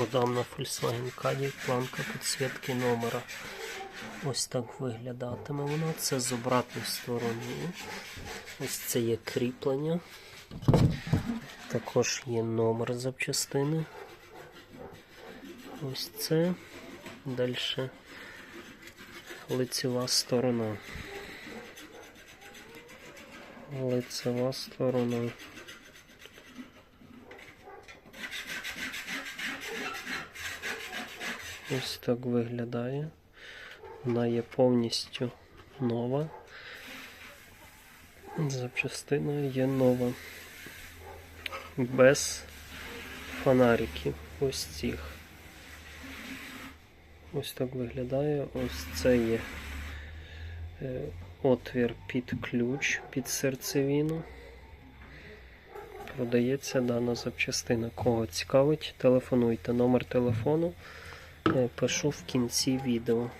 Продам на Volkswagen Caddy планка підсвітки номера. Ось так виглядатиме вона. Це з обратної сторони. Ось це є кріплення. Також є номер запчастини. Ось це. Далі лицева сторона. Лицева сторона. Ось так виглядає. Вона є повністю нова. Запчастина є нова. Без фонариків. Ось цих. Ось так виглядає. Ось це є е, отвір під ключ, під серцевину. Продається дана запчастина. Кого цікавить, телефонуйте. Номер телефону пишу в кінці відео.